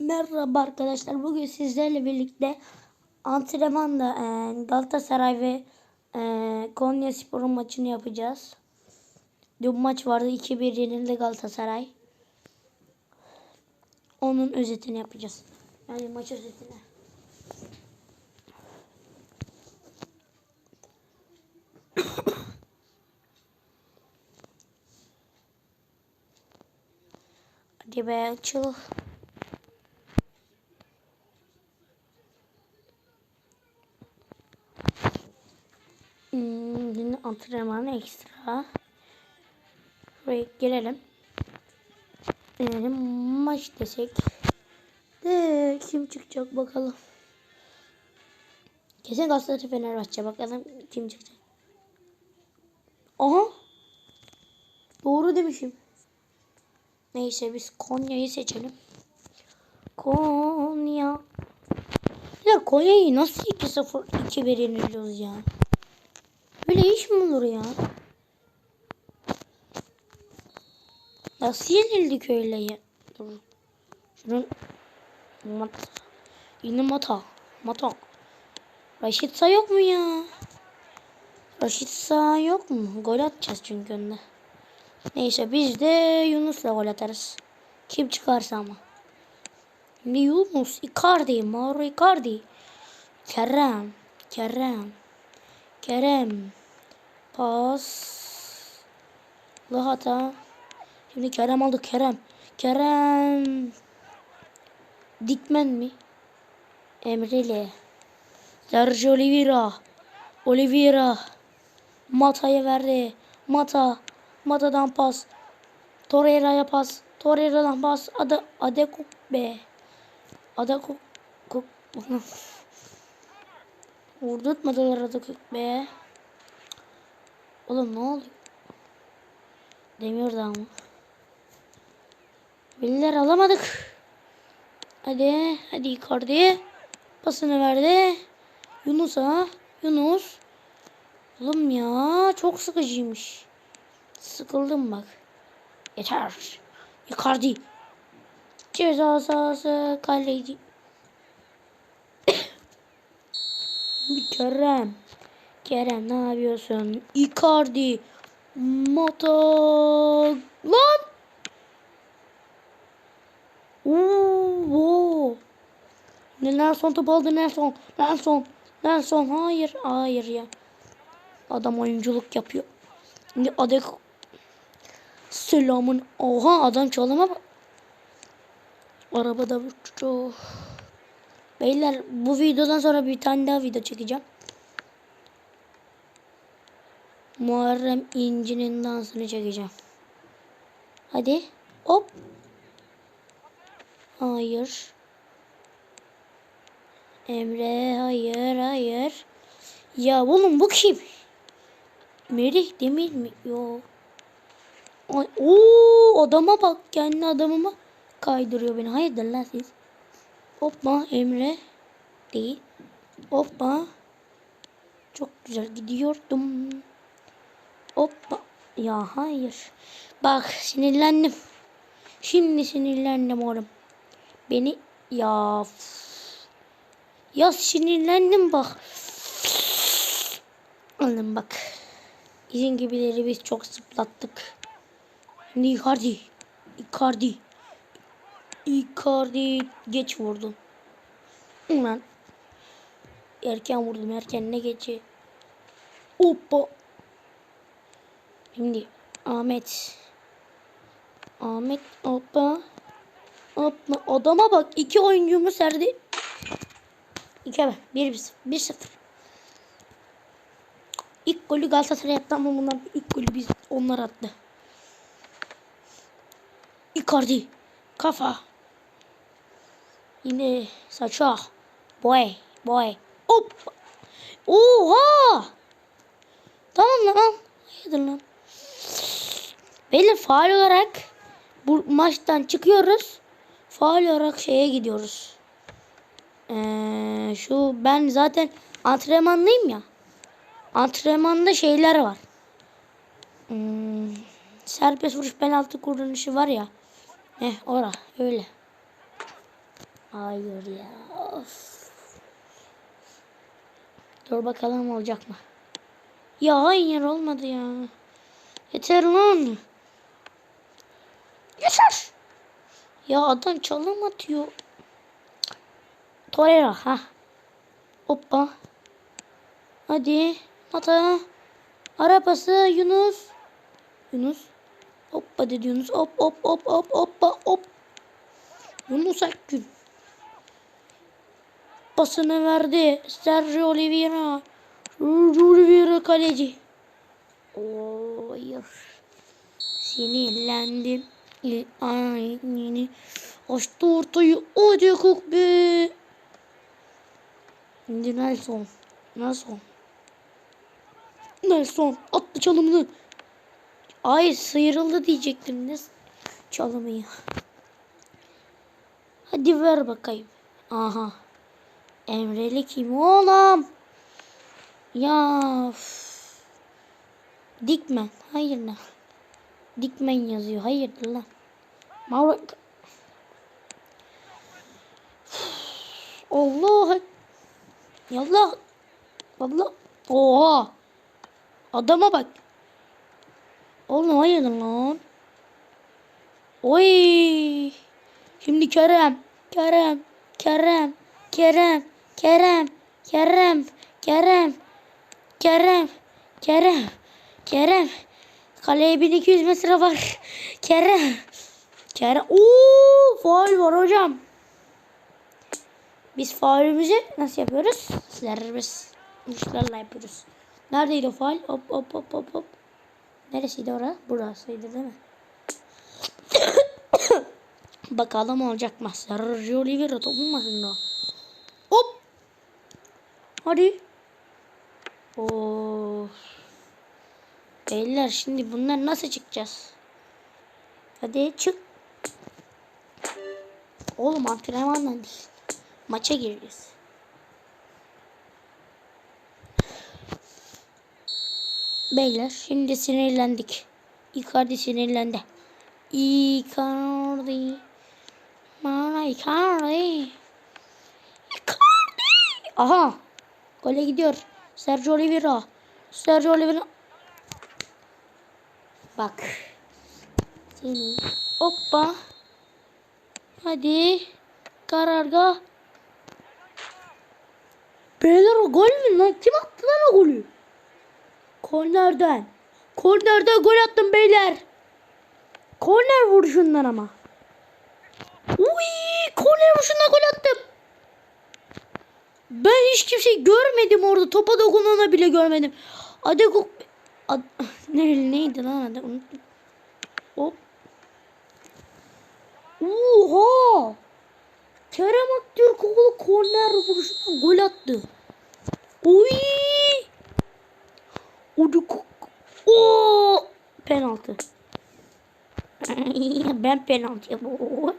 Merhaba arkadaşlar. Bugün sizlerle birlikte antrenmanda e, Galatasaray ve e, Konya Spor'un maçını yapacağız. Dün maç vardı. 2-1 yenildi Galatasaray. Onun özetini yapacağız. Yani maç özetini. Hadi be açıl. Hmm, yine antrenman ekstra. Buraya girelim. Girelim maç desek. De kim çıkacak bakalım. Kesin Galatasaray Fenerbahçe bakalım kim çıkacak. Aha. Doğru demişim. Neyse biz Konya'yı seçelim. Konya. Ya Konya'yı nasıl 2-0 2-1 yeniliyoruz ya? Böyle iş mi olur ya? Nasıl yenildik öyle ya? Dur. Şunun mat. Yine mata. Mata. Raşitsa yok mu ya? Raşitsa yok mu? Gol atacağız çünkü önde. Neyse biz de Yunus'la gol atarız. Kim çıkarsa ama. Şimdi Yunus, Icardi, Mauro Icardi. Kerem, Kerem, Kerem. Pas. Lahata. Şimdi Kerem aldı Kerem. Kerem. Dikmen mi? Emreli. Sergio Oliveira. Oliveira. Mata'ya verdi. Mata. Mata'dan pas. Torreira'ya pas. Torreira'dan pas. Ada Adekuk be. Adekuk. Kuk. Vurdurtmadılar Adekuk be. Oğlum ne oluyor? Demiyordu ama. Bilgiler alamadık. Hadi. Hadi Icardi. Pasını verdi. Yunus'a. Yunus. Oğlum ya çok sıkıcıymış. Sıkıldım bak. Yeter. Icardi. Ceza sahası kaleci. Kerem. Kerem ne yapıyorsun? Icardi. Mata. Lan. Oo. Nelson top aldı Nelson. Nelson. Nelson hayır. Hayır ya. Adam oyunculuk yapıyor. Şimdi adek Selamın. Oha adam çalıma bak. Arabada. Beyler bu videodan sonra bir tane daha video çekeceğim. Muharrem İnci'nin dansını çekeceğim. Hadi. Hop. Hayır. Emre hayır hayır. Ya oğlum bu kim? Merih Demir mi? Yok. Ay, adama bak kendi adamıma kaydırıyor beni. Hayırdır lan siz? Hoppa Emre değil. Hoppa. Çok güzel gidiyordum. Ya hayır. Bak sinirlendim. Şimdi sinirlendim oğlum. Beni ya ya sinirlendim bak. Oğlum bak. İzin gibileri biz çok zıplattık. Şimdi Icardi. Icardi. Icardi geç vurdum. Ulan. Erken vurdum. Erken ne geçi. Hoppa. Şimdi Ahmet. Ahmet hoppa. Hoppa. Adama bak. iki oyuncumu serdi. İki mi? Bir, bir, bir sıfır. İlk golü Galatasaray attı ama bunlar ilk golü biz onlar attı. Icardi. Kafa. Yine saça. Boy. Boy. Hop. Oha. Tamam lan. Hayırdır lan. Beyler faal olarak bu maçtan çıkıyoruz. Faal olarak şeye gidiyoruz. Ee, şu ben zaten antrenmandayım ya. Antrenmanda şeyler var. Hmm, serbest vuruş penaltı kullanışı var ya. Heh ora öyle. Hayır ya. Of. Dur bakalım olacak mı? Ya hayır olmadı ya. Yeter lan. Yeter. Ya adam çalım atıyor. Torreira ha. Hoppa. Hadi. Ata. Arabası Yunus. Yunus. Hoppa dedi Yunus. Hop hop hop hop hoppa hop. Yunus Akgün. Pasını verdi. Sergio Oliveira. Sergio Oliveira kaleci. Oo, hayır. Sinirlendim. İ- Aynı. Açtı ortayı. Hadi kok be. Şimdi Nelson. Nelson. Nelson. Attı çalımını. Ay sıyrıldı diyecektim. Ne çalımı. Hadi ver bakayım. Aha. Emreli kim oğlum? Ya. Dikmen. Hayır ne? Dikmen yazıyor. Hayırdır lan? Mauro. Allah. Yallah. Allah. Oha. Adama bak. Oğlum hayırdır lan? Oy. Şimdi Kerem. Kerem. Kerem. Kerem. Kerem. Kerem. Kerem. Kerem. Kerem. Kerem. Kaleye 1200 metre var. Kerem. Kerem. Oo, faul var hocam. Biz faulümüzü nasıl yapıyoruz? Serbest vuruşlarla yapıyoruz. Neredeydi o faul? Hop hop hop hop hop. Neresiydi orası? Burasıydı değil mi? Bakalım olacak mı? Sergio Oliveira topun başında. Hop. Hadi. Of. Beyler şimdi bunlar nasıl çıkacağız? Hadi çık. Oğlum antrenmandan değil. Maça gireceğiz. Beyler şimdi sinirlendik. Icardi sinirlendi. Icardi. Bana Icardi. Icardi. Aha. Gole gidiyor. Sergio Oliveira. Sergio Oliveira. Bak. Seni. Hoppa. Hadi. Kararga. Beyler o gol mü lan? Kim attı lan o golü? Kornerden. Kornerden gol attım beyler. Korner vuruşundan ama. Uy, korner vuruşundan gol attım. Ben hiç kimseyi görmedim orada. Topa dokunana bile görmedim. Adekuk Ad, ne, neydi lan adı? Unuttum. Hop. Oha! Kerem Aktürkoğlu korner vuruşundan gol attı. Uy! Uduk. Oo! Penaltı. ben penaltı yapıyorum.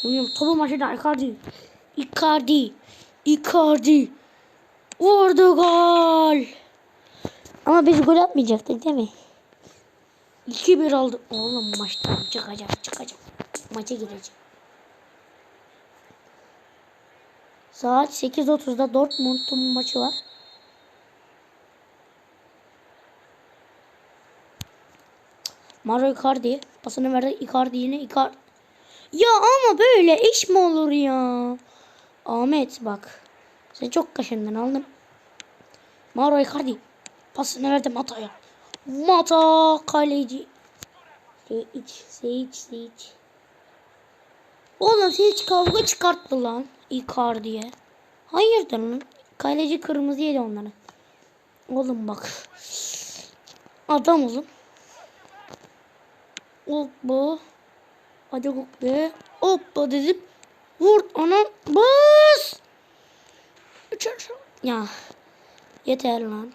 Şimdi topu maçında Icardi. Icardi. Icardi. Vurdu gol. Ama biz gol atmayacaktık değil mi? 2-1 aldı. Oğlum maçtan çıkacak çıkacak. Maça girecek. Saat 8.30'da Dortmund'un maçı var. Mario Icardi pasını verdi Icardi yine Icardi. Ya ama böyle iş mi olur ya? Ahmet bak. Sen çok kaşındın aldım. Mario Icardi pasını verdi Mata'ya. Mata kaleci. Seyit, Seyit, Seyit. Oğlum Seyit kavga çıkarttı lan Icardi'ye. Hayırdır lan? Kaleci kırmızı yedi onları. Oğlum bak. Adam olun. Hoppa. Hadi hoppa. Hoppa dedim. Vur anam. Bas. Ya. Yeter lan.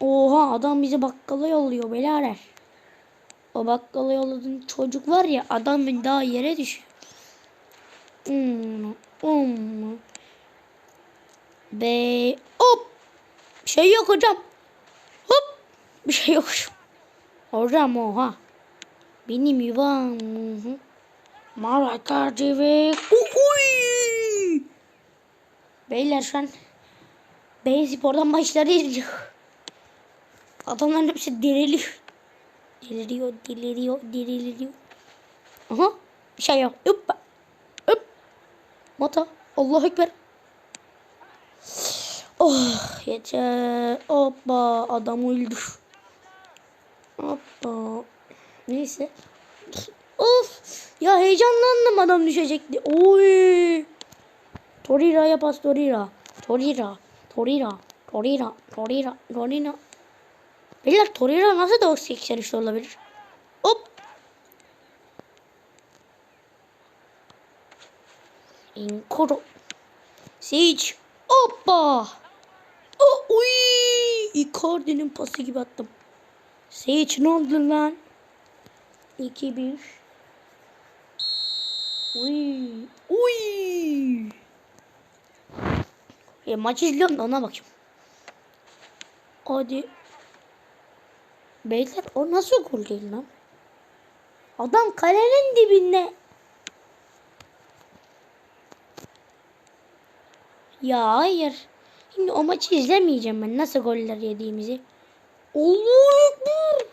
Oha adam bizi bakkala yolluyor beyler. O bakkala yolladığın çocuk var ya adam daha yere düşüyor. Hmm, hmm. Be hop. Şey yok hocam. Hop. Bir şey yok. Hocam oha. Benim yuvam. Marakacı ve Uy! Beyler şu an Beyin spordan maçları izliyor. Adamların hepsi deliriyor. Deliriyor, deliriyor, deliriyor. Aha. Bir şey yok. Hoppa. Hop. Mata. Allahu Ekber. Oh yeter. Hoppa. Adam öldü. Hoppa. Neyse. Of. Ya heyecanlandım adam düşecekti. Oy. Torira'ya pas Torira. Torira. Torira. Torira. Torira. Torira. Beyler Torira nasıl 93 olabilir? Hop. Inkoro. Sage. Hoppa. Oh, uy. Icardi'nin pası gibi attım. Sage ne oldu lan? 2-1. Uy. Uy. E, maç izliyorum da ona bakayım. Hadi. Beyler o nasıl gol değil lan? Adam kalenin dibinde. Ya hayır. Şimdi o maçı izlemeyeceğim ben. Nasıl goller yediğimizi. Allahu Ekber.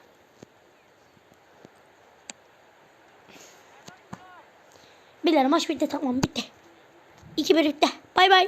Beyler maç bitti tamam bitti. 2-1 bitti. Bay bay.